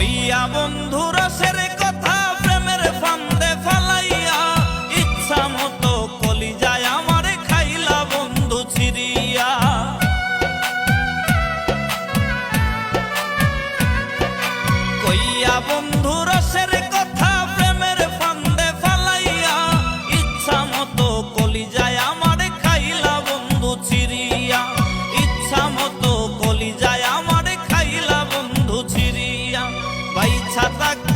কইয়া বন্ধুরা রসের বাইছা থাকতে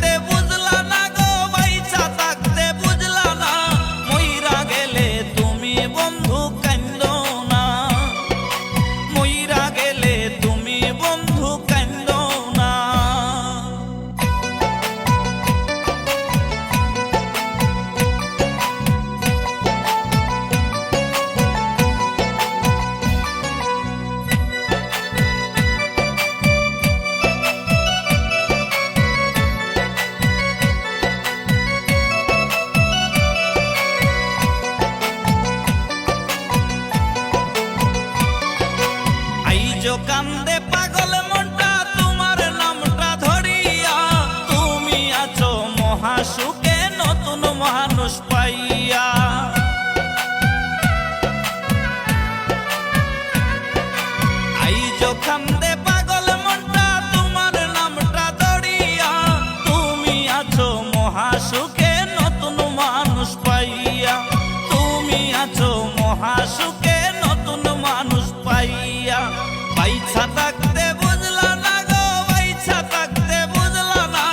কান্দে পাগল মনটা, তোমার নামটা ধরিয়া তুমি আছো মহাসুখে নতুন মানুষ পাইয়া। তোমার নামটা ধরিয়া তুমি আছো মহাসুখে নতুন মানুষ পাইয়া। তুমি আছো মহাসুখে থাকতে বুঝলা না গো বাইছা থাকতে বুঝলা না।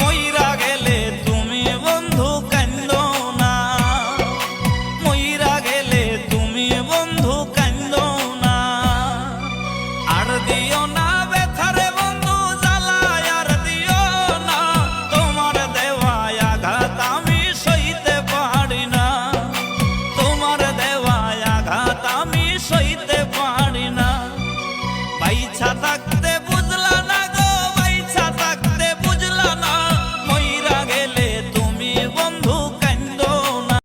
মইরা গেলে তুমি বন্ধু কান্দ না। মইরা গেলে তুমি বন্ধু কান্দ না। আর দিও না ব্যথারে বন্ধু জ্বালায়, আর দিও না। তোমার দেওয়ায় আঘাত আমি সইতে পারি না। তোমার দেওয়ায় আঘাত আমি সইতে পারি না বাইছা থাকতে